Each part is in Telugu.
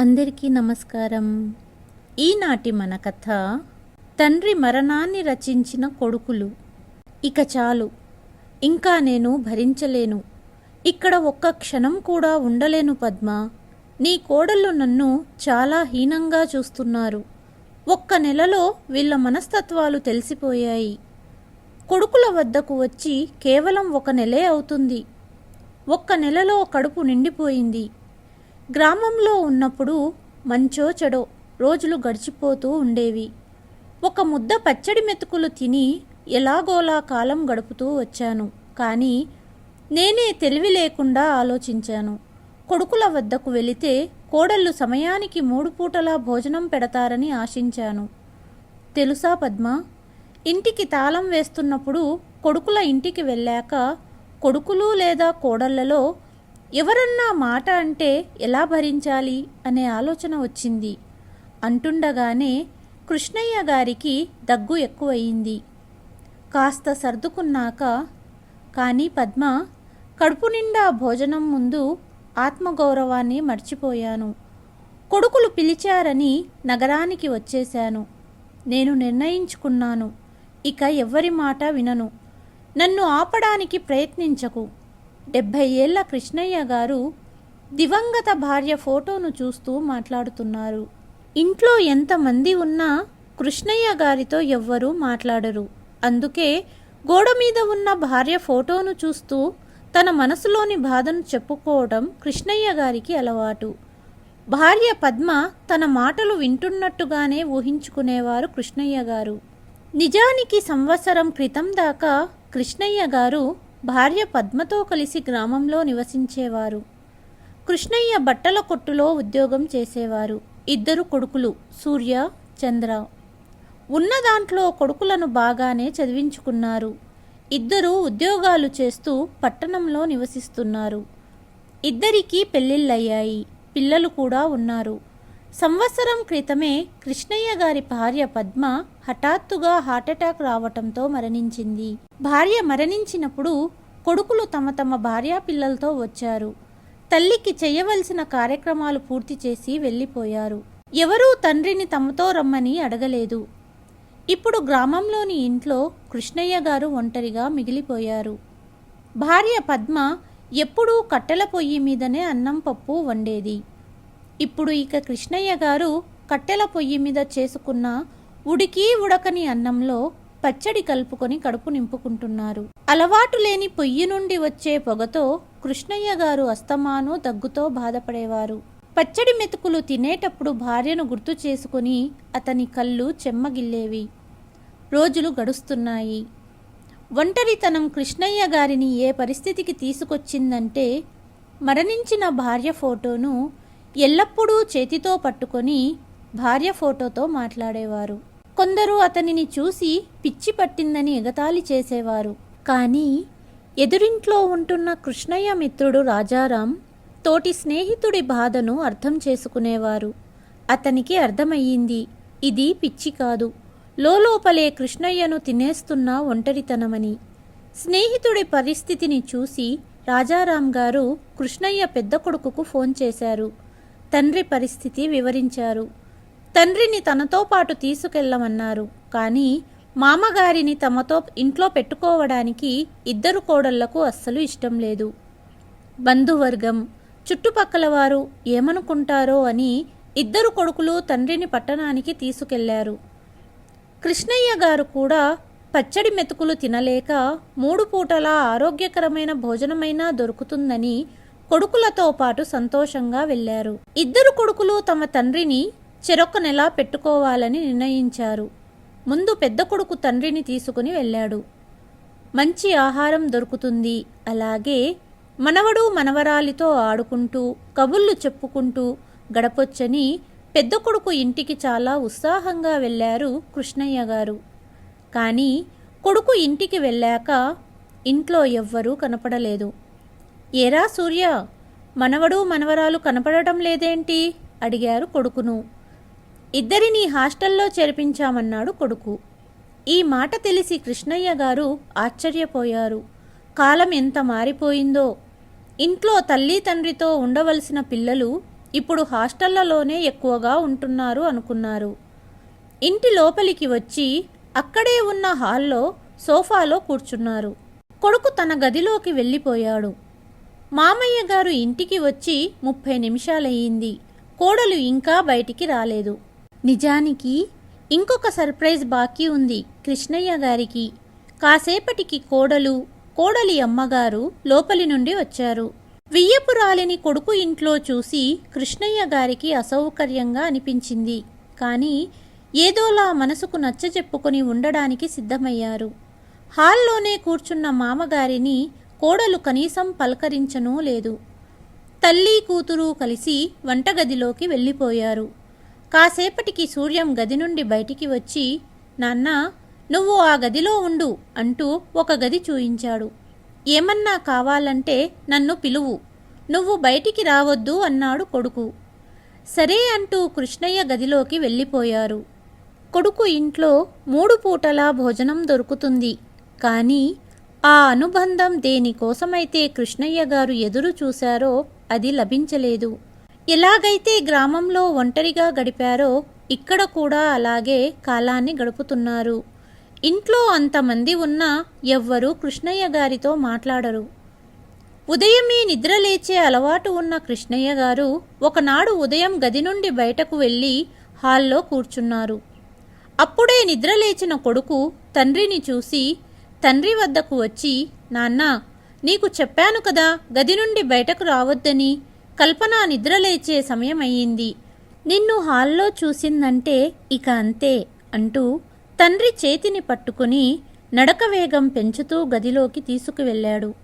అందరికీ నమస్కారం. ఈనాటి మన కథ తండ్రి మరణాన్ని రచించిన కొడుకులు. ఇక చాలు. ఇంకా నేను భరించలేను. ఇక్కడ ఒక్క క్షణం కూడా ఉండలేను పద్మ. నీ కోడళ్ళు నన్ను చాలా హీనంగా చూస్తున్నారు. ఒక్క నెలలో వీళ్ళ మనస్తత్వాలు తెలిసిపోయాయి. కొడుకుల వద్దకు వచ్చి కేవలం ఒక నెలే అవుతుంది. ఒక్క నెలలో కడుపు నిండిపోయింది. గ్రామంలో ఉన్నప్పుడు మంచో చెడో రోజులు గడిచిపోతూ ఉండేవి. ఒక ముద్ద పచ్చడి మెతుకులు తిని ఎలాగోలా కాలం గడుపుతూ వచ్చాను. కానీ నేనే తెలివి లేకుండా ఆలోచించాను. కొడుకుల వద్దకు వెళితే కోడళ్ళు సమయానికి మూడు పూటలా భోజనం పెడతారని ఆశించాను. తెలుసా పద్మ? ఇంటికి తాళం వేస్తున్నప్పుడు కొడుకుల ఇంటికి వెళ్ళాక కొడుకులు లేదా కోడళ్ళలో ఎవరన్నా మాట అంటే ఎలా భరించాలి అనే ఆలోచన వచ్చింది. అంటుండగానే కృష్ణయ్య గారికి దగ్గు ఎక్కువయింది. కాస్త సర్దుకున్నాక కానీ పద్మ కడుపు నిండా భోజనం ముందు ఆత్మగౌరవాన్ని మర్చిపోయాను. కొడుకులు పిలిచారని నగరానికి వచ్చేశాను. నేను నిర్ణయించుకున్నాను. ఇక ఎవ్వరి మాట వినను. నన్ను ఆపడానికి ప్రయత్నించకు. డెబ్భై ఏళ్ళ కృష్ణయ్య గారు దివంగత భార్య ఫోటోను చూస్తూ మాట్లాడుతున్నారు. ఇంట్లో ఎంతమంది ఉన్నా కృష్ణయ్య గారితో ఎవ్వరూ మాట్లాడరు. అందుకే గోడ మీద ఉన్న భార్య ఫోటోను చూస్తూ తన మనసులోని బాధను చెప్పుకోవడం కృష్ణయ్య గారికి అలవాటు. భార్య పద్మ తన మాటలు వింటున్నట్టుగానే ఊహించుకునేవారు కృష్ణయ్య గారు. నిజానికి సంవత్సరం క్రితం దాకా కృష్ణయ్య గారు భార్య పద్మతో కలిసి గ్రామంలో నివసించేవారు. కృష్ణయ్య బట్టల కొట్టులో ఉద్యోగం చేసేవారు. ఇద్దరు కొడుకులు సూర్య చంద్ర. ఉన్న దాంట్లో కొడుకులను బాగానే చదివించుకున్నారు. ఇద్దరు ఉద్యోగాలు చేస్తూ పట్టణంలో నివసిస్తున్నారు. ఇద్దరికీ పెళ్ళిళ్ళయ్యాయి. పిల్లలు కూడా ఉన్నారు. సంవత్సరం క్రితమే కృష్ణయ్య గారి భార్య పద్మ హఠాత్తుగా హార్ట్అటాక్ రావటంతో మరణించింది. భార్య మరణించినప్పుడు కొడుకులు తమ తమ భార్యా పిల్లలతో వచ్చారు. తల్లికి చేయవలసిన కార్యక్రమాలు పూర్తి చేసి వెళ్ళిపోయారు. ఎవరూ తండ్రిని తమతో రమ్మని అడగలేదు. ఇప్పుడు గ్రామంలోని ఇంట్లో కృష్ణయ్య గారు ఒంటరిగా మిగిలిపోయారు. భార్య పద్మ ఎప్పుడూ కట్టెల పొయ్యి మీదనే అన్నం పప్పు వండేది. ఇప్పుడు ఇక కృష్ణయ్య గారు కట్టెల పొయ్యి మీద చేసుకున్న ఉడికి ఉడకని అన్నంలో పచ్చడి కలుపుకొని కడుపు నింపుకుంటున్నారు. అలవాటు లేని పొయ్యి నుండి వచ్చే పొగతో కృష్ణయ్య గారు అస్తమాను దగ్గుతో బాధపడేవారు. పచ్చడి మెతుకులు తినేటప్పుడు భార్యను గుర్తు చేసుకుని అతని కళ్ళు చెమ్మగిల్లేవి. రోజులు గడుస్తున్నాయి. ఒంటరితనం కృష్ణయ్య గారిని ఏ పరిస్థితికి తీసుకొచ్చిందంటే మరణించిన భార్య ఫోటోను ఎల్లప్పుడూ చేతితో పట్టుకొని భార్య ఫోటోతో మాట్లాడేవారు. కొందరు అతనిని చూసి పిచ్చి పట్టిందని ఎగతాళి చేసేవారు. కానీ ఎదురింట్లో ఉంటున్న కృష్ణయ్య మిత్రుడు రాజారాం తోటి స్నేహితుడి బాధను అర్థం చేసుకునేవారు. అతనికి అర్థమయ్యింది ఇది పిచ్చి కాదు. లోపలే కృష్ణయ్యను తినేస్తున్న ఒంటరితనమని. స్నేహితుడి పరిస్థితిని చూసి రాజారాం గారు కృష్ణయ్య పెద్ద కొడుకుకు ఫోన్ చేశారు. తండ్రి పరిస్థితి వివరించారు. తండ్రిని తనతో పాటు తీసుకెళ్ళమన్నారు. కానీ మామగారిని తమతో ఇంట్లో పెట్టుకోవడానికి ఇద్దరు కోడళ్ళకు అస్సలు ఇష్టం లేదు. బంధువర్గం చుట్టుపక్కల వారు ఏమనుకుంటారో అని ఇద్దరు కొడుకులు తండ్రిని పట్టణానికి తీసుకెళ్ళారు. కృష్ణయ్య గారు కూడా పచ్చడి మెతుకులు తినలేక మూడు పూటలా ఆరోగ్యకరమైన భోజనమైనా దొరుకుతుందని కొడుకులతో పాటు సంతోషంగా వెళ్ళారు ఇద్దరు కొడుకులు తమ తండ్రిని చెరొక్క నెల పెట్టుకోవాలని నిర్ణయించారు. ముందు పెద్ద కొడుకు తండ్రిని తీసుకుని వెళ్ళాడు. మంచి ఆహారం దొరుకుతుంది. అలాగే మనవడు మనవరాలితో ఆడుకుంటూ కబుర్లు చెప్పుకుంటూ గడపొచ్చని పెద్ద కొడుకు ఇంటికి చాలా ఉత్సాహంగా వెళ్ళారు కృష్ణయ్య గారు. కానీ కొడుకు ఇంటికి వెళ్ళాక ఇంట్లో ఎవ్వరూ కనపడలేదు. ఏరా సూర్య మనవడు మనవరాలు కనపడటం లేదేంటి? అడిగారు కొడుకును. ఇద్దరిని హాస్టల్లో చేర్పించామన్నాడు కొడుకు. ఈ మాట తెలిసి కృష్ణయ్య గారు ఆశ్చర్యపోయారు. కాలం ఎంత మారిపోయిందో. ఇంట్లో తల్లి తండ్రితో ఉండవలసిన పిల్లలు ఇప్పుడు హాస్టళ్ళలోనే ఎక్కువగా ఉంటున్నారు అనుకున్నారు. ఇంటి లోపలికి వచ్చి అక్కడే ఉన్న హాల్లో సోఫాలో కూర్చున్నారు. కొడుకు తన గదిలోకి వెళ్ళిపోయాడు. మామయ్య గారు ఇంటికి వచ్చి ముప్పై నిమిషాలయ్యింది. కోడలు ఇంకా బయటికి రాలేదు. నిజానికి ఇంకొక సర్ప్రైజ్ బాకీ ఉంది కృష్ణయ్య గారికి. కాసేపటికి కోడలు కోడలి అమ్మగారు లోపలి నుండి వచ్చారు. వియ్యపురాలిని కొడుకు ఇంట్లో చూసి కృష్ణయ్య గారికి అసౌకర్యంగా అనిపించింది. కానీ ఏదోలా మనసుకు నచ్చజెప్పుకొని ఉండడానికి సిద్ధమయ్యారు. హాల్లోనే కూర్చున్న మామగారిని కోడలు కనీసం పలకరించనూ లేదు. తల్లి కూతురు కలిసి వంటగదిలోకి వెళ్ళిపోయారు. కాసేపటికి సూర్యం గది నుండి బయటికి వచ్చి నాన్న నువ్వు ఆ గదిలో ఉండు అంటూ ఒక గది చూయించాడు. ఏమన్నా కావాలంటే నన్ను పిలువు. నువ్వు బయటికి రావద్దు అన్నాడు కొడుకు. సరే అంటూ కృష్ణయ్య గదిలోకి వెళ్ళిపోయారు. కొడుకు ఇంట్లో మూడు పూటలా భోజనం దొరుకుతుంది. కానీ ఆ అనుబంధం దేనికోసమైతే కృష్ణయ్య గారు ఎదురు చూశారో అది లభించలేదు. ఎలాగైతే గ్రామంలో ఒంటరిగా గడిపారో ఇక్కడ కూడా అలాగే కాలాన్ని గడుపుతున్నారు. ఇంట్లో అంతమంది ఉన్నా ఎవ్వరూ కృష్ణయ్య గారితో మాట్లాడరు. ఉదయమే నిద్రలేచే అలవాటు ఉన్న కృష్ణయ్య గారు ఒకనాడు ఉదయం గది నుండి బయటకు వెళ్ళి హాల్లో కూర్చున్నారు. అప్పుడే నిద్రలేచిన కొడుకు తండ్రిని చూసి తండ్రి వద్దకు వచ్చి నాన్నా నీకు చెప్పాను కదా గది నుండి బయటకు రావద్దని. కల్పన నిద్రలేచే సమయమయ్యింది. నిన్ను హాల్లో చూసిందంటే ఇక అంతే అంటూ తండ్రి చేతిని పట్టుకుని నడక వేగం పెంచుతూ గదిలోకి తీసుకువెళ్ళాడు.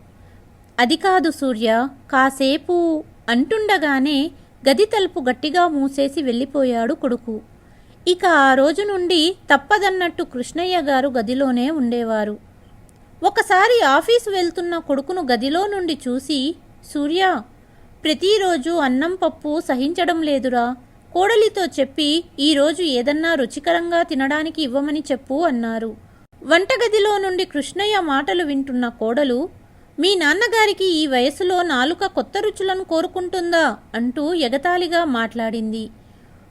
అది కాదు సూర్య కాసేపు అంటుండగానే గది తలుపు గట్టిగా మూసేసి వెళ్ళిపోయాడు కొడుకు. ఇక ఆ రోజు నుండి తప్పదన్నట్టు కృష్ణయ్య గారు గదిలోనే ఉండేవారు. ఒకసారి ఆఫీసు వెళ్తున్న కొడుకును గదిలో నుండి చూసి సూర్య ప్రతిరోజు అన్నం పప్పు సహించడం లేదురా. కోడలితో చెప్పి ఈరోజు ఏదన్నా రుచికరంగా తినడానికి ఇవ్వమని చెప్పు అన్నారు. వంటగదిలో నుండి కృష్ణయ్య మాటలు వింటున్న కోడలు మీ నాన్నగారికి ఈ వయసులో నాలుక కొత్త రుచులను కోరుకుంటుందా? అంటూ ఎగతాళిగా మాట్లాడింది.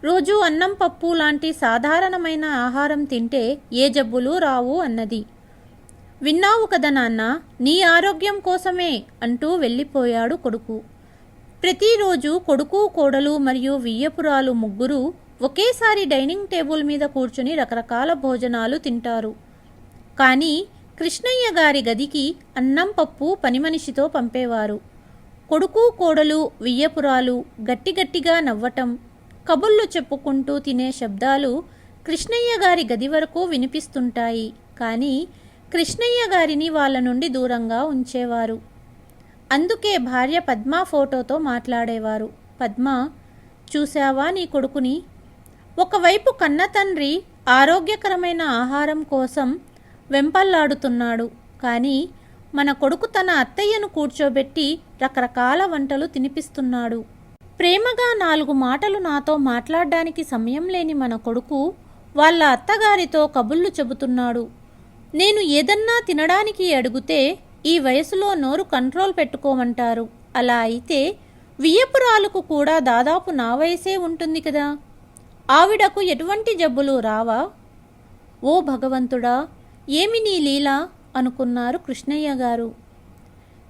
రోజూ అన్నం పప్పు లాంటి సాధారణమైన ఆహారం తింటే ఏ జబ్బులు రావు అన్నది. విన్నావు కదా నాన్న నీ ఆరోగ్యం కోసమే అంటూ వెళ్ళిపోయాడు కొడుకు. ప్రతిరోజు కొడుకు కోడలు మరియు వియ్యపురాలు ముగ్గురు ఒకేసారి డైనింగ్ టేబుల్ మీద కూర్చుని రకరకాల భోజనాలు తింటారు. కానీ కృష్ణయ్య గారి గదికి అన్నం పప్పు పనిమనిషితో పంపేవారు. కొడుకు కోడలు వియ్యపురాలు గట్టిగట్టిగా నవ్వటం కబుర్లు చెప్పుకుంటూ తినే శబ్దాలు కృష్ణయ్య గారి గది వరకు వినిపిస్తుంటాయి. కానీ కృష్ణయ్య గారిని వాళ్ళ నుండి దూరంగా ఉంచేవారు. అందుకే భార్య పద్మ ఫోటోతో మాట్లాడేవారు. పద్మ చూశావా నీ కొడుకుని? ఒకవైపు కన్న తండ్రి ఆరోగ్యకరమైన ఆహారం కోసం వెంపల్లాడుతున్నాడు. కానీ మన కొడుకు తన అత్తయ్యను కూర్చోబెట్టి రకరకాల వంటలు తినిపిస్తున్నాడు. ప్రేమగా నాలుగు మాటలు నాతో మాట్లాడడానికి సమయం లేని మన కొడుకు వాళ్ళ అత్తగారితో కబుర్లు చెబుతున్నాడు. నేను ఏదన్నా తినడానికి అడిగితే ఈ వయసులో నోరు కంట్రోల్ పెట్టుకోమంటారు. అలా అయితే వియ్యపురాలకు కూడా దాదాపు నా వయసే ఉంటుంది కదా. ఆవిడకు ఎటువంటి జబ్బులు రావా? ఓ భగవంతుడా ఏమి నీ లీల? అనుకున్నారు కృష్ణయ్య గారు.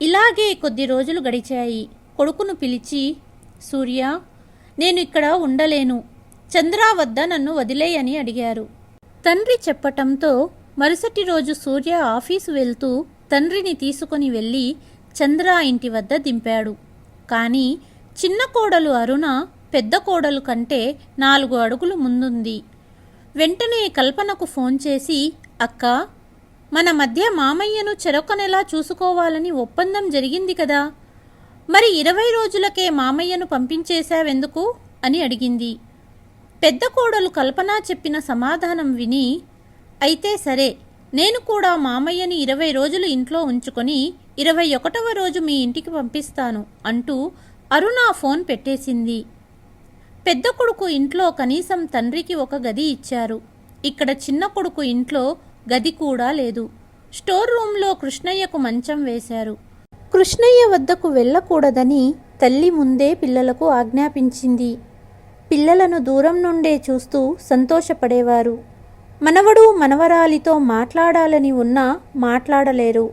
ఇలాగే కొద్ది రోజులు గడిచాయి. కొడుకును పిలిచి సూర్య నేను ఇక్కడ ఉండలేను. చంద్ర వద్ద నన్ను వదిలేయని అడిగారు. తండ్రి చెప్పటంతో మరుసటి రోజు సూర్య ఆఫీసు వెళ్తూ తండ్రిని తీసుకుని వెళ్ళి చంద్ర ఇంటి వద్ద దింపాడు. కానీ చిన్న కోడలు అరుణ పెద్ద కోడలు కంటే నాలుగు అడుగులు ముందుంది. వెంటనే కల్పనకు ఫోన్ చేసి అక్క మన మధ్య మామయ్యను చెరొకనెలా చూసుకోవాలని ఒప్పందం జరిగింది కదా. మరి ఇరవై రోజులకే మామయ్యను పంపించేశావెందుకు? అని అడిగింది. పెద్ద కోడలు కల్పన చెప్పిన సమాధానం విని అయితే సరే నేను కూడా మామయ్యని ఇరవై రోజులు ఇంట్లో ఉంచుకొని ఇరవై ఒకటవ రోజు మీ ఇంటికి పంపిస్తాను అంటూ అరుణ ఫోన్ పెట్టేసింది. పెద్ద కొడుకు ఇంట్లో కనీసం తండ్రికి ఒక గది ఇచ్చారు. ఇక్కడ చిన్న కొడుకు ఇంట్లో గది కూడా లేదు. స్టోర్ రూంలో కృష్ణయ్యకు మంచం వేశారు. కృష్ణయ్య వద్దకు వెళ్ళకూడదని తల్లి ముందే పిల్లలకు ఆజ్ఞాపించింది. పిల్లలను దూరం నుండే చూస్తూ సంతోషపడేవారు. మనవడు మనవరాలితో మాట్లాడాలని ఉన్నా మాట్లాడలేరు.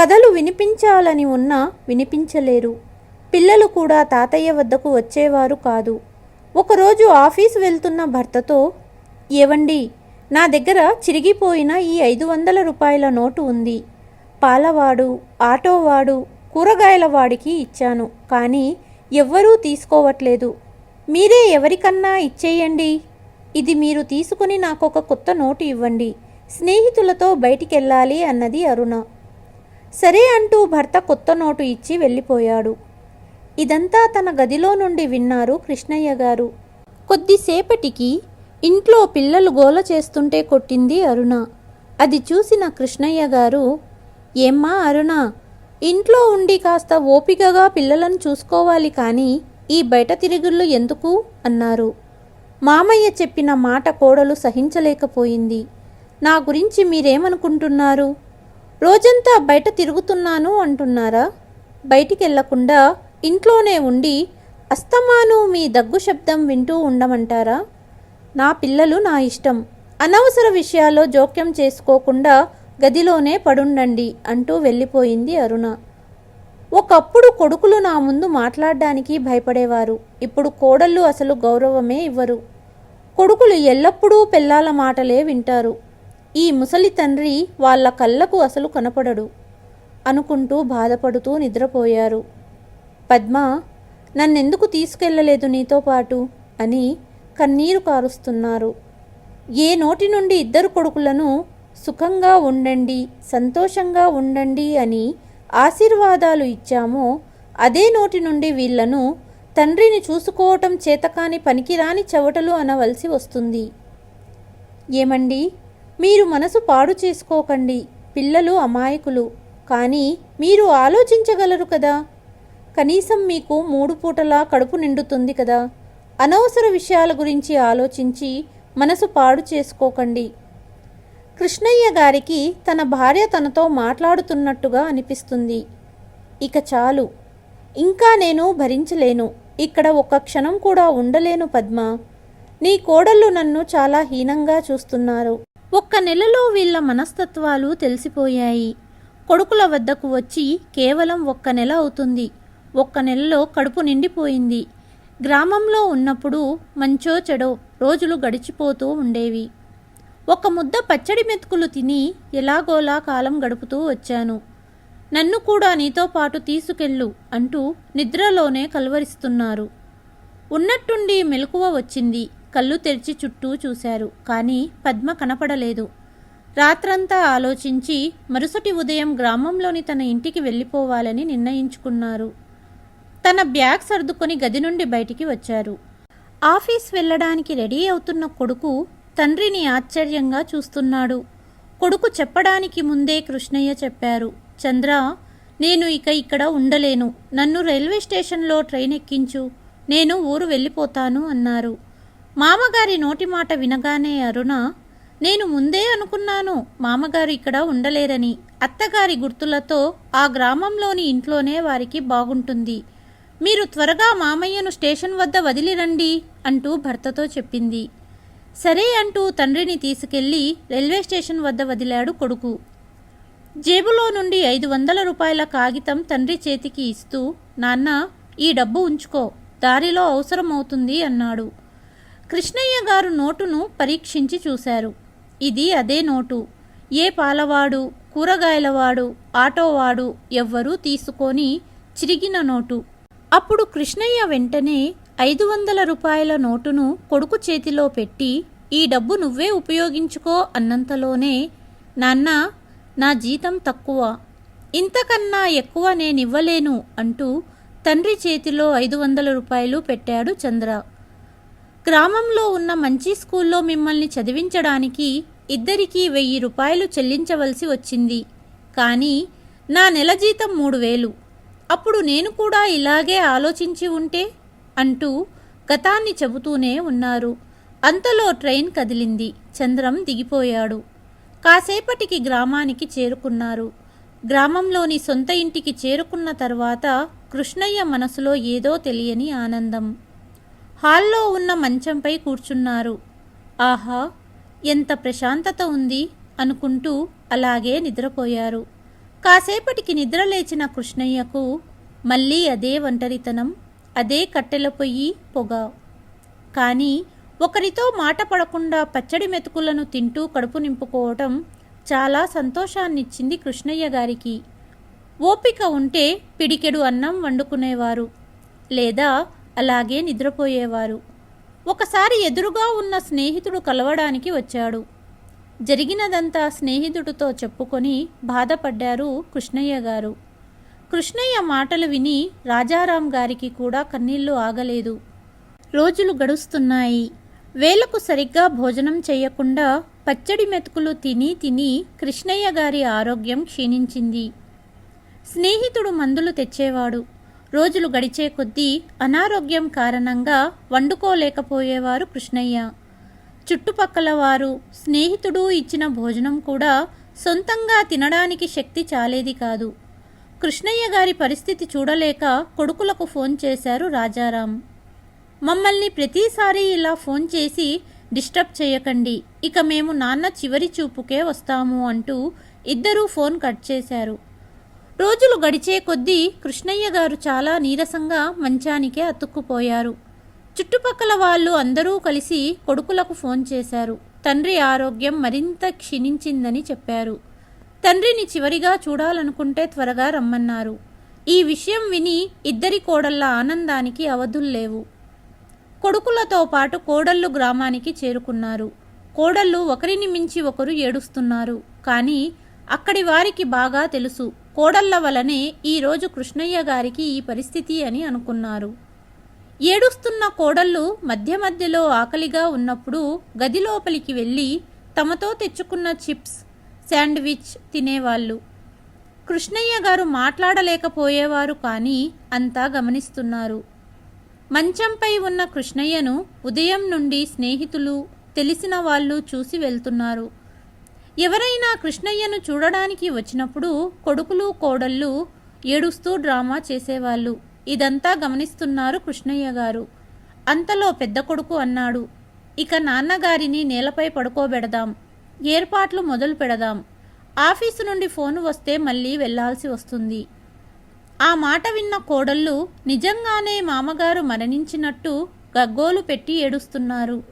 కథలు వినిపించాలని ఉన్నా వినిపించలేరు. పిల్లలు కూడా తాతయ్య వద్దకు వచ్చేవారు కాదు. ఒకరోజు ఆఫీస్ వెళ్తున్న భర్తతో ఏవండి నా దగ్గర చిరిగిపోయిన ఈ ఐదు వందల రూపాయల నోటు ఉంది. పాలవాడు ఆటోవాడు కూరగాయల వాడికి ఇచ్చాను. కానీ ఎవ్వరూ తీసుకోవట్లేదు. మీరే ఎవరికన్నా ఇచ్చేయండి. ఇది మీరు తీసుకుని నాకు ఒక కొత్త నోటు ఇవ్వండి. స్నేహితులతో బయటికెళ్ళాలి అన్నది అరుణ. సరే అంటూ భర్త కొత్త నోటు ఇచ్చి వెళ్ళిపోయాడు. ఇదంతా తన గదిలో నుండి విన్నారు కృష్ణయ్య గారు. కొద్దిసేపటికి ఇంట్లో పిల్లలు గోల చేస్తుంటే కొట్టింది అరుణ. అది చూసిన కృష్ణయ్య గారు ఏమ్మా అరుణ ఇంట్లో ఉండి కాస్త ఓపికగా పిల్లలను చూసుకోవాలి కానీ ఈ బయట తిరుగుళ్ళు ఎందుకు? అన్నారు. మామయ్య చెప్పిన మాట కోడలు సహించలేకపోయింది. నా గురించి మీరేమనుకుంటున్నారు? రోజంతా బయట తిరుగుతున్నాను అంటున్నారా? బయటికి వెళ్ళకుండా ఇంట్లోనే ఉండి అస్తమాను మీ దగ్గు శబ్దం వింటూ ఉండమంటారా? నా పిల్లలు నా ఇష్టం. అనవసర విషయాల్లో జోక్యం చేసుకోకుండా గదిలోనే పడుండండి అంటూ వెళ్ళిపోయింది అరుణ. ఒకప్పుడు కొడుకులు నా ముందు మాట్లాడడానికి భయపడేవారు. ఇప్పుడు కోడళ్ళు అసలు గౌరవమే ఇవ్వరు. కొడుకులు ఎల్లప్పుడూ పెళ్ళాల మాటలే వింటారు. ఈ ముసలి తండ్రి వాళ్ళ కళ్ళకు అసలు కనపడడు. అనుకుంటూ బాధపడుతూ నిద్రపోయారు. పద్మ నన్నెందుకు తీసుకెళ్ళలేదు నీతో పాటు? అని కన్నీరు కారుస్తున్నారు. ఏ నోటి నుండి ఇద్దరు కొడుకులను సుఖంగా ఉండండి సంతోషంగా ఉండండి అని ఆశీర్వాదాలు ఇచ్చామో అదే నోటి నుండి వీళ్ళను తండ్రిని చూసుకోవటం చేతకాని పనికిరాని చెవటలు అనవలసి వస్తుంది. ఏమండి? మీరు మనసు పాడు చేసుకోకండి. పిల్లలు అమాయకులు. కానీ మీరు ఆలోచించగలరు కదా. కనీసం మీకు మూడు పూటలా కడుపు నిండుతుంది కదా. అనవసర విషయాల గురించి ఆలోచించి మనసు పాడు చేసుకోకండి. కృష్ణయ్య గారికి తన భార్య తనతో మాట్లాడుతున్నట్టుగా అనిపిస్తుంది. ఇక చాలు. ఇంకా నేను భరించలేను. ఇక్కడ ఒక్క క్షణం కూడా ఉండలేను పద్మ. నీ కోడళ్ళు నన్ను చాలా హీనంగా చూస్తున్నారు. ఒక్క నెలలో వీళ్ళ మనస్తత్వాలు తెలిసిపోయాయి. కొడుకుల వద్దకు వచ్చి కేవలం ఒక్క నెల అవుతుంది. ఒక్క నెలలో కడుపు నిండిపోయింది. గ్రామంలో ఉన్నప్పుడు మంచో చెడో రోజులు గడిచిపోతూ ఉండేవి. ఒక ముద్ద పచ్చడి మెతుకులు తిని ఎలాగోలా కాలం గడుపుతూ వచ్చాను. నన్ను కూడా నీతో పాటు తీసుకెళ్ళు అంటూ నిద్రలోనే కలవరిస్తున్నారు. ఉన్నట్టుండి మెలకువ వచ్చింది. కళ్ళు తెరిచి చుట్టూ చూశారు. కానీ పద్మ కనపడలేదు. రాత్రంతా ఆలోచించి మరుసటి ఉదయం గ్రామంలోని తన ఇంటికి వెళ్ళిపోవాలని నిర్ణయించుకున్నారు. తన బ్యాగ్ సర్దుకొని గది నుండి బయటికి వచ్చారు. ఆఫీస్ వెళ్ళడానికి రెడీ అవుతున్న కొడుకు తండ్రిని ఆశ్చర్యంగా చూస్తున్నాడు. కొడుకు చెప్పడానికి ముందే కృష్ణయ్య చెప్పారు. చంద్ర నేను ఇక ఇక్కడ ఉండలేను. నన్ను రైల్వే స్టేషన్లో ట్రైన్ ఎక్కించు. నేను ఊరు వెళ్ళిపోతాను అన్నారు. మామగారి నోటి మాట వినగానే అరుణ నేను ముందే అనుకున్నాను మామగారు ఇక్కడ ఉండలేరని. అత్తగారి గుర్తులతో ఆ గ్రామంలోని ఇంట్లోనే వారికి బాగుంటుంది. మీరు త్వరగా మామయ్యను స్టేషన్ వద్ద వదిలిరండి అంటూ భర్తతో చెప్పింది. సరే అంటూ తండ్రిని తీసుకెళ్ళి రైల్వే స్టేషన్ వద్ద వదిలాడు కొడుకు. జేబులో నుండి ఐదు వందల రూపాయల కాగితం తండ్రి చేతికి ఇస్తూ నాన్న ఈ డబ్బు ఉంచుకో దారిలో అవసరం అవుతుంది అన్నాడు. కృష్ణయ్య గారు నోటును పరీక్షించి చూశారు. ఇది అదే నోటు. ఏ పాలవాడు కూరగాయలవాడు ఆటోవాడు ఎవ్వరూ తీసుకొని చిరిగిన నోటు. అప్పుడు కృష్ణయ్య వెంటనే ఐదు వందల రూపాయల నోటును కొడుకు చేతిలో పెట్టి ఈ డబ్బు నువ్వే ఉపయోగించుకో అన్నంతలోనే నాన్న నా జీతం తక్కువ. ఇంతకన్నా ఎక్కువ నేనివ్వలేను అంటూ తండ్రి చేతిలో ఐదు వందల రూపాయలు పెట్టాడు చంద్ర. గ్రామంలో ఉన్న మంచి స్కూల్లో మిమ్మల్ని చదివించడానికి ఇద్దరికీ వెయ్యి రూపాయలు చెల్లించవలసి వచ్చింది. కానీ నా నెల జీతం మూడు వేలు. అప్పుడు నేను కూడా ఇలాగే ఆలోచించి ఉంటే? అంటూ గతాన్ని చెబుతూనే ఉన్నారు. అంతలో ట్రైన్ కదిలింది. చంద్రం దిగిపోయాడు. కాసేపటికి గ్రామానికి చేరుకున్నారు. గ్రామంలోని సొంత ఇంటికి చేరుకున్న తర్వాత కృష్ణయ్య మనసులో ఏదో తెలియని ఆనందం. హాల్లో ఉన్న మంచంపై కూర్చున్నారు. ఆహా ఎంత ప్రశాంతత ఉంది అనుకుంటూ అలాగే నిద్రపోయారు. కాసేపటికి నిద్ర లేచిన కృష్ణయ్యకు మళ్ళీ అదే ఒంటరితనం అదే కట్టెల పొయ్యి పొగ. కానీ ఒకరితో మాట పడకుండా పచ్చడి మెతుకులను తింటూ కడుపు నింపుకోవటం చాలా సంతోషాన్నిచ్చింది కృష్ణయ్య గారికి. ఓపిక ఉంటే పిడికెడు అన్నం వండుకునేవారు లేదా అలాగే నిద్రపోయేవారు. ఒకసారి ఎదురుగా ఉన్న స్నేహితుడు కలవడానికి వచ్చాడు. జరిగినదంతా స్నేహితుడితో చెప్పుకొని బాధపడ్డారు కృష్ణయ్య గారు. కృష్ణయ్య మాటలు విని రాజారాం గారికి కూడా కన్నీళ్ళు ఆగలేదు. రోజులు గడుస్తున్నాయి. వేలకు సరిగ్గా భోజనం చేయకుండా పచ్చడి మెతుకులు తిని తిని కృష్ణయ్య గారి ఆరోగ్యం క్షీణించింది. స్నేహితుడు మందులు తెచ్చేవాడు. రోజులు గడిచే కొద్దీ అనారోగ్యం కారణంగా వండుకోలేకపోయేవారు కృష్ణయ్య. చుట్టుపక్కల వారు స్నేహితుడు ఇచ్చిన భోజనం కూడా సొంతంగా తినడానికి శక్తి చాలేది కాదు. కృష్ణయ్య గారి పరిస్థితి చూడలేక కొడుకులకు ఫోన్ చేశారు రాజారాం. మమ్మల్ని ప్రతిసారి ఇలా ఫోన్ చేసి డిస్టర్బ్ చేయకండి. ఇక మేము నాన్న చివరి చూపుకే వస్తాము అంటూ ఇద్దరూ ఫోన్ కట్ చేశారు. రోజులు గడిచే కొద్దీ కృష్ణయ్య గారు చాలా నీరసంగా మంచానికే అతుక్కుపోయారు. చుట్టుపక్కల వాళ్ళు అందరూ కలిసి కొడుకులకు ఫోన్ చేశారు. తండ్రి ఆరోగ్యం మరింత క్షీణించిందని చెప్పారు. తండ్రిని చివరిగా చూడాలనుకుంటే త్వరగా రమ్మన్నారు. ఈ విషయం విని ఇద్దరి కోడళ్ళ ఆనందానికి అవధుల్లేవు కొడుకులతో పాటు కోడళ్ళు గ్రామానికి చేరుకున్నారు. కోడళ్ళు ఒకరిని మించి ఒకరు ఏడుస్తున్నారు. కానీ అక్కడి వారికి బాగా తెలుసు. కోడళ్ళ వలనే ఈరోజు కృష్ణయ్య గారికి ఈ పరిస్థితి అని అనుకున్నారు. ఏడుస్తున్న కోడళ్ళు మధ్య మధ్యలో ఆకలిగా ఉన్నప్పుడు గది లోపలికి వెళ్ళి తమతో తెచ్చుకున్న చిప్స్ శాండ్విచ్ తినేవాళ్ళు. కృష్ణయ్య గారు మాట్లాడలేకపోయేవారు కానీ అంతా గమనిస్తున్నారు. మంచంపై ఉన్న కృష్ణయ్యను ఉదయం నుండి స్నేహితులు తెలిసిన వాళ్ళు చూసి వెళ్తున్నారు. ఎవరైనా కృష్ణయ్యను చూడడానికి వచ్చినప్పుడు కొడుకులు కోడళ్ళు ఏడుస్తూ డ్రామా చేసేవాళ్ళు. ఇదంతా గమనిస్తున్నారు కృష్ణయ్య గారు. అంతలో పెద్ద కొడుకు అన్నాడు ఇక నాన్నగారిని నేలపై పడుకోబెడదాం. ఏర్పాట్లు మొదలు పెడదాం ఆఫీసు నుండి ఫోన్ వస్తే మళ్ళీ వెళ్ళాల్సి వస్తుంది. ఆ మాట విన్న కోడళ్ళు నిజంగానే మామగారు మరణించినట్టు గగ్గోలు పెట్టి ఏడుస్తున్నారు.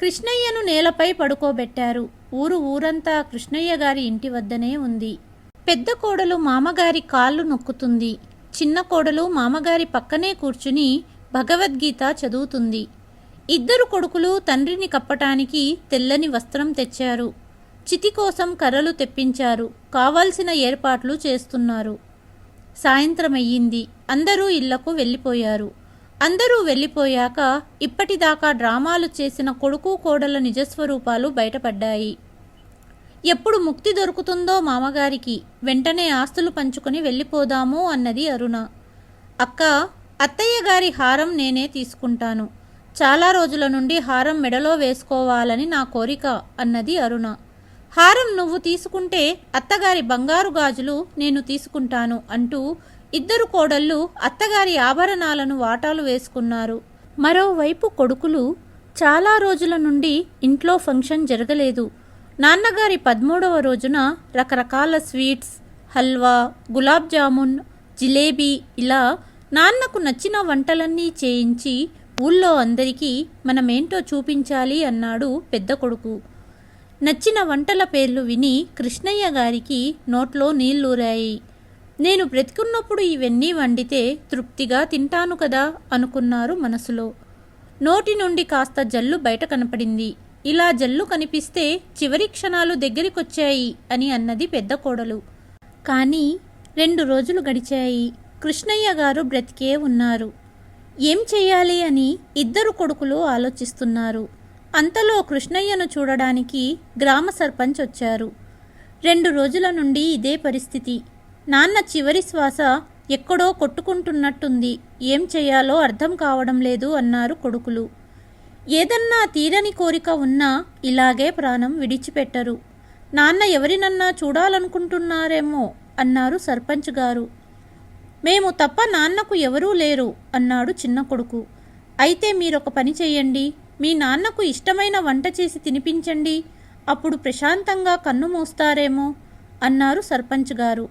కృష్ణయ్యను నేలపై పడుకోబెట్టారు. ఊరు ఊరంతా కృష్ణయ్య గారి ఇంటి వద్దనే ఉంది. పెద్ద కోడలు మామగారి కాళ్ళు నొక్కుతుంది. చిన్న కోడలు మామగారి పక్కనే కూర్చుని భగవద్గీత చదువుతుంది. ఇద్దరు కొడుకులు తండ్రిని కప్పటానికి తెల్లని వస్త్రం తెచ్చారు. చితి కోసం కర్రలు తెప్పించారు. కావాల్సిన ఏర్పాట్లు చేస్తున్నారు. సాయంత్రం అయ్యింది అందరూ ఇళ్ళకు వెళ్ళిపోయారు. అందరూ వెళ్ళిపోయాక ఇప్పటిదాకా డ్రామాలు చేసిన కొడుకు కోడల నిజస్వరూపాలు బయటపడ్డాయి. ఎప్పుడు ముక్తి దొరుకుతుందో మామగారికి వెంటనే ఆస్తులు పంచుకొని వెళ్ళిపోదాము అన్నది అరుణ. అక్క అత్తయ్య గారి హారం నేనే తీసుకుంటాను. చాలా రోజుల నుండి హారం మెడలో వేసుకోవాలని నా కోరిక అన్నది అరుణ. హారం నువ్వు తీసుకుంటే అత్తగారి బంగారు గాజులు నేను తీసుకుంటాను అంటూ ఇద్దరు కోడళ్ళు అత్తగారి ఆభరణాలను వాటాలు వేసుకున్నారు. మరోవైపు కొడుకులు చాలా రోజుల నుండి ఇంట్లో ఫంక్షన్ జరగలేదు. నాన్నగారి పదమూడవ రోజున రకరకాల స్వీట్స్ హల్వా గులాబ్ జామున్ జిలేబీ ఇలా నాన్నకు నచ్చిన వంటలన్నీ చేయించి ఊళ్ళో అందరికీ మనమేంటో చూపించాలి అన్నాడు పెద్ద కొడుకు. నచ్చిన వంటల పేర్లు విని కృష్ణయ్య గారికి నోట్లో నీళ్ళూరాయి నేను బ్రతికున్నప్పుడు ఇవన్నీ వండితే తృప్తిగా తింటాను కదా అనుకున్నారు మనసులో. నోటి నుండి కాస్త జల్లు బయట కనపడింది. ఇలా జల్లు కనిపిస్తే చివరి క్షణాలు దగ్గరికొచ్చాయి అని అన్నది పెద్ద కోడలు. కానీ రెండు రోజులు గడిచాయి. కృష్ణయ్య గారు బ్రతికే ఉన్నారు. ఏం చెయ్యాలి అని ఇద్దరు కొడుకులు ఆలోచిస్తున్నారు. అంతలో కృష్ణయ్యను చూడడానికి గ్రామ సర్పంచ్ వచ్చారు. రెండు రోజుల నుండి ఇదే పరిస్థితి. నాన్న చివరి శ్వాస ఎక్కడో కొట్టుకుంటున్నట్టుంది. ఏం చేయాలో అర్థం కావడం లేదు అన్నారు కొడుకులు. ఏదన్నా తీరని కోరిక ఉన్నా ఇలాగే ప్రాణం విడిచిపెట్టరు. నాన్న ఎవరినన్నా చూడాలనుకుంటున్నారేమో అన్నారు సర్పంచ్ గారు. మేము తప్ప నాన్నకు ఎవరూ లేరు అన్నాడు చిన్న కొడుకు. అయితే మీరొక పని చేయండి. మీ నాన్నకు ఇష్టమైన వంట చేసి తినిపించండి. అప్పుడు ప్రశాంతంగా కన్ను మూస్తారేమో అన్నారు సర్పంచ్ గారు.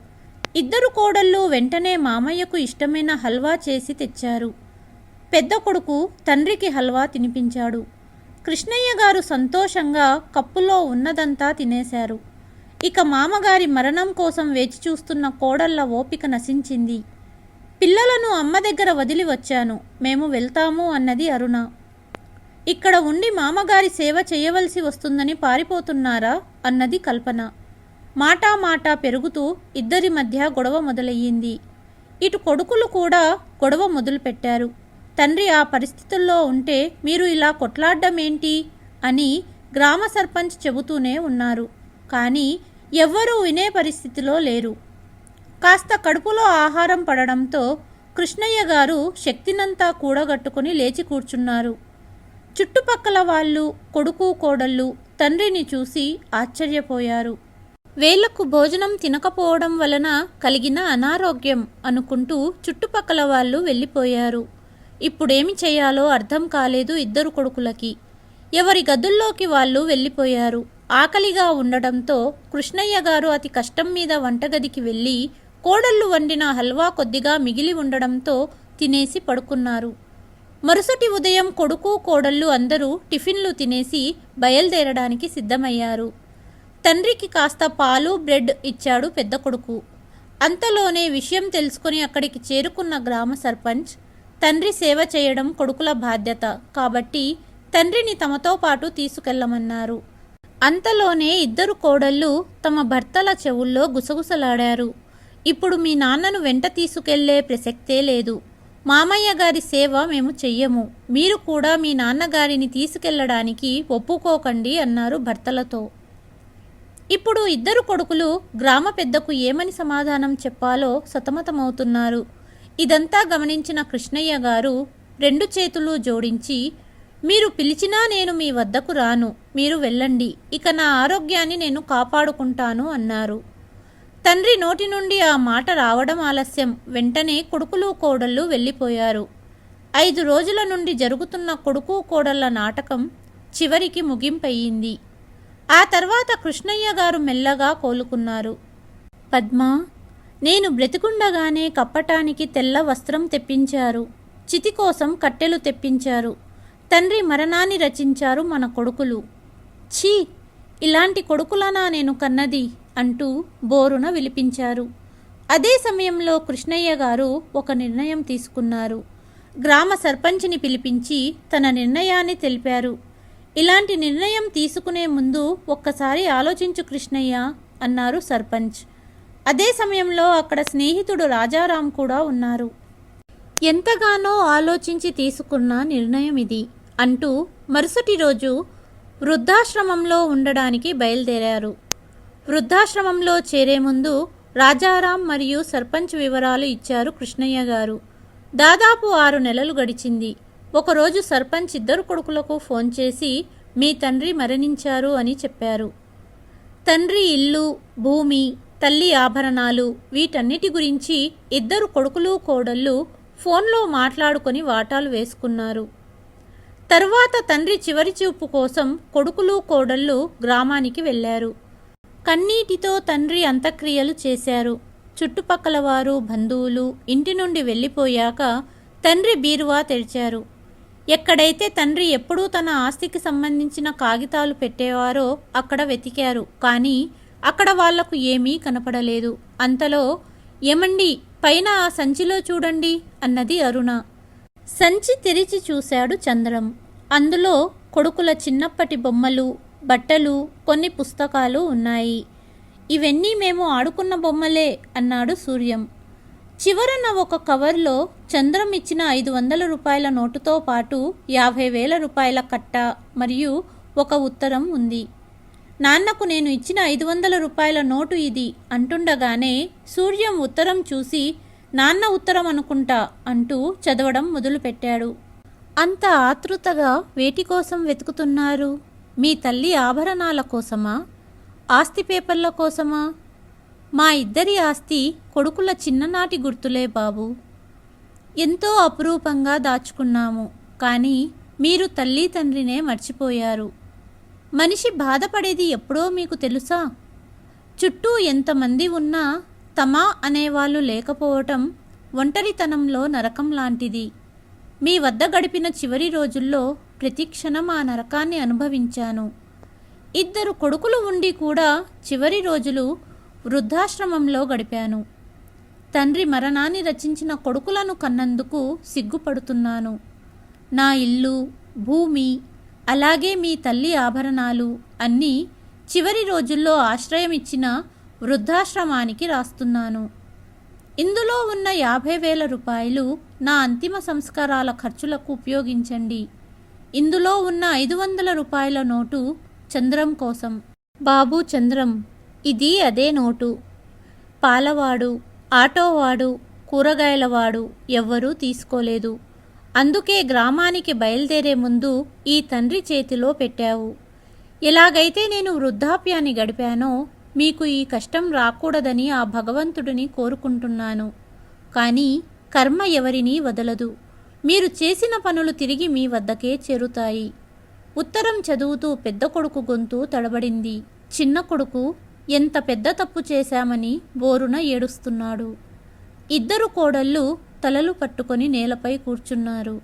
ఇద్దరు కోడళ్ళు వెంటనే మామయ్యకు ఇష్టమైన హల్వా చేసి తెచ్చారు. పెద్ద కొడుకు తండ్రికి హల్వా తినిపించాడు. కృష్ణయ్య గారు సంతోషంగా కప్పులో ఉన్నదంతా తినేశారు. ఇక మామగారి మరణం కోసం వేచి చూస్తున్న కోడళ్ళ ఓపిక నశించింది. పిల్లలను అమ్మ దగ్గర వదిలి వచ్చాను. మేము వెళ్తాము అన్నది అరుణ. ఇక్కడ ఉండి మామగారి సేవ చేయవలసి వస్తుందని పారిపోతున్నారా? అన్నది కల్పన. మాటా మాటా పెరుగుతూ ఇద్దరి మధ్య గొడవ మొదలయ్యింది. ఇటు కొడుకులు కూడా గొడవ మొదలుపెట్టారు. తండ్రి ఆ పరిస్థితుల్లో ఉంటే మీరు ఇలా కొట్లాడడం ఏంటి అని గ్రామ సర్పంచ్ చెబుతూనే ఉన్నారు. కానీ ఎవ్వరూ వినే పరిస్థితిలో లేరు. కాస్త కడుపులో ఆహారం పడడంతో కృష్ణయ్య గారు శక్తినంతా కూడగట్టుకుని లేచి కూర్చున్నారు. చుట్టుపక్కల వాళ్ళు కొడుకు కోడళ్ళు తండ్రిని చూసి ఆశ్చర్యపోయారు. వేళ్ళకు భోజనం తినకపోవడం వలన కలిగిన అనారోగ్యం అనుకుంటూ చుట్టుపక్కల వాళ్ళు వెళ్ళిపోయారు. ఇప్పుడేమి చేయాలో అర్థం కాలేదు ఇద్దరు కొడుకులకి. ఎవరి గదుల్లోకి వాళ్ళు వెళ్ళిపోయారు. ఆకలిగా ఉండడంతో కృష్ణయ్య గారు అతి కష్టం మీద వంటగదికి వెళ్ళి కోడళ్ళు వండిన హల్వా కొద్దిగా మిగిలి ఉండడంతో తినేసి పడుకున్నారు. మరుసటి ఉదయం కొడుకు కోడళ్ళు అందరూ టిఫిన్లు తినేసి బయలుదేరడానికి సిద్ధమయ్యారు. తండ్రికి కాస్త పాలు బ్రెడ్ ఇచ్చాడు పెద్ద కొడుకు. అంతలోనే విషయం తెలుసుకుని అక్కడికి చేరుకున్న గ్రామ సర్పంచ్ తండ్రి సేవ చేయడం కొడుకుల బాధ్యత కాబట్టి తండ్రిని తమతో పాటు తీసుకెళ్ళమన్నారు. అంతలోనే ఇద్దరు కోడళ్ళు తమ భర్తల చెవుల్లో గుసగుసలాడారు. ఇప్పుడు మీ నాన్నను వెంట తీసుకెళ్ళే ప్రసక్తే లేదు. మామయ్య గారి సేవ మేము చెయ్యము. మీరు కూడా మీ నాన్నగారిని తీసుకెళ్ళడానికి ఒప్పుకోకండి అన్నారు భర్తలతో. ఇప్పుడు ఇద్దరు కొడుకులు గ్రామ పెద్దకు ఏమని సమాధానం చెప్పాలో సతమతమవుతున్నారు. ఇదంతా గమనించిన కృష్ణయ్య గారు రెండు చేతులు జోడించి మీరు పిలిచినా నేను మీ వద్దకు రాను మీరు వెళ్ళండి ఇక నా ఆరోగ్యాన్ని నేను కాపాడుకుంటాను అన్నారు. తండ్రి నోటి నుండి ఆ మాట రావడం ఆలస్యం. వెంటనే కొడుకులు కోడళ్ళు వెళ్ళిపోయారు. ఐదు రోజుల నుండి జరుగుతున్న కొడుకు కోడళ్ళ నాటకం చివరికి ముగింపయ్యింది. ఆ తర్వాత కృష్ణయ్య గారు మెల్లగా కోలుకున్నారు. పద్మ నేను బ్రతికుండగానే కప్పటానికి తెల్ల వస్త్రం తెప్పించారు. చితి కోసం కట్టెలు తెప్పించారు. తండ్రి మరణాన్ని రచించారు మన కొడుకులు. ఛీ! ఇలాంటి కొడుకులనా నేను కన్నది? అంటూ బోరున విలిపించారు. అదే సమయంలో కృష్ణయ్య గారు ఒక నిర్ణయం తీసుకున్నారు. గ్రామ సర్పంచ్ని పిలిపించి తన నిర్ణయాన్ని తెలిపారు. ఇలాంటి నిర్ణయం తీసుకునే ముందు ఒక్కసారి ఆలోచించు కృష్ణయ్య అన్నారు సర్పంచ్. అదే సమయంలో అక్కడ స్నేహితుడు రాజారాం కూడా ఉన్నారు. ఎంతగానో ఆలోచించి తీసుకున్న నిర్ణయం ఇది అంటూ మరుసటి రోజు వృద్ధాశ్రమంలో ఉండడానికి బయలుదేరారు. వృద్ధాశ్రమంలో చేరే ముందు రాజారాం మరియు సర్పంచ్ వివరాలు ఇచ్చారు కృష్ణయ్య గారు. దాదాపు ఆరు నెలలు గడిచింది. ఒకరోజు సర్పంచ్ ఇద్దరు కొడుకులకు ఫోన్ చేసి మీ తండ్రి మరణించారు అని చెప్పారు. తండ్రి ఇల్లు భూమి తల్లి ఆభరణాలు వీటన్నిటి గురించి ఇద్దరు కొడుకులు కోడళ్ళు ఫోన్లో మాట్లాడుకొని వాటాలు వేసుకున్నారు. తరువాత తండ్రి చివరి చూపు కోసం కొడుకులు కోడళ్ళు గ్రామానికి వెళ్ళారు. కన్నీటితో తండ్రి అంత్యక్రియలు చేశారు. చుట్టుపక్కల వారు బంధువులు ఇంటి నుండి వెళ్ళిపోయాక తండ్రి బీరువా తెరిచారు. ఎక్కడైతే తండ్రి ఎప్పుడూ తన ఆస్తికి సంబంధించిన కాగితాలు పెట్టేవారో అక్కడ వెతికారు. కానీ అక్కడ వాళ్ళకు ఏమీ కనపడలేదు. అంతలో ఏమండి పైన ఆ సంచిలో చూడండి అన్నది అరుణ. సంచి తెరిచి చూశాడు చంద్రం. అందులో కొడుకుల చిన్నప్పటి బొమ్మలు బట్టలు కొన్ని పుస్తకాలు ఉన్నాయి. ఇవన్నీ మేము ఆడుకున్న బొమ్మలే అన్నాడు సూర్యం. చివరన ఒక కవర్లో చంద్రం ఇచ్చిన ఐదు వందల రూపాయల నోటుతో పాటు యాభై వేల రూపాయల కట్ట మరియు ఒక ఉత్తరం ఉంది. నాన్నకు నేను ఇచ్చిన ఐదు వందల రూపాయల నోటు ఇది అంటుండగానే సూర్యం ఉత్తరం చూసి నాన్న ఉత్తరం అనుకుంటా అంటూ చదవడం మొదలుపెట్టాడు. అంత ఆతృతగా వేటి కోసం వెతుకుతున్నారు? మీ తల్లి ఆభరణాల కోసమా? ఆస్తి పేపర్ల కోసమా? మా ఇద్దరి ఆస్తి కొడుకుల చిన్ననాటి గుర్తులే బాబు. ఎంతో అపురూపంగా దాచుకున్నాము కానీ మీరు తల్లి తండ్రినే మర్చిపోయారు. మనిషి బాధపడేది ఎప్పుడో మీకు తెలుసా? చుట్టూ ఎంతమంది ఉన్నా తమా అనేవాళ్ళు లేకపోవటం ఒంటరితనంలో నరకం లాంటిది. మీ వద్ద గడిపిన చివరి రోజుల్లో ప్రతిక్షణం ఆ నరకాన్ని అనుభవించాను. ఇద్దరు కొడుకులు ఉండి కూడా చివరి రోజులు వృద్ధాశ్రమంలో గడిపాను. తండ్రి మరణాన్ని రచించిన కొడుకులను కన్నందుకు సిగ్గుపడుతున్నాను. నా ఇల్లు భూమి అలాగే మీ తల్లి ఆభరణాలు అన్నీ చివరి రోజుల్లో ఆశ్రయం ఇచ్చిన వృద్ధాశ్రమానికి రాస్తున్నాను. ఇందులో ఉన్న యాభై వేల రూపాయలు నా అంతిమ సంస్కారాల ఖర్చులకు ఉపయోగించండి. ఇందులో ఉన్న ఐదు వందల రూపాయల నోటు చంద్రం కోసం. బాబు చంద్రం ఇది అదే నోటు. పాలవాడు ఆటోవాడు కూరగాయలవాడు ఎవ్వరూ తీసుకోలేదు. అందుకే గ్రామానికి బయలుదేరే ముందు ఈ తండ్రి చేతిలో పెట్టావు. ఎలాగైతే నేను వృద్ధాప్యాన్ని గడిపానో మీకు ఈ కష్టం రాకూడదని ఆ భగవంతుడిని కోరుకుంటున్నాను. కానీ కర్మ ఎవరినీ వదలదు. మీరు చేసిన పనులు తిరిగి మీ వద్దకే చేరుతాయి. ఉత్తరం చదువుతూ పెద్ద కొడుకు గొంతు తడబడింది. చిన్న కొడుకు ఎంత పెద్ద తప్పు చేశామని బోరున ఏడుస్తున్నాడు. ఇద్దరు కోడళ్ళు తలలు పట్టుకొని నేలపై కూర్చున్నారు.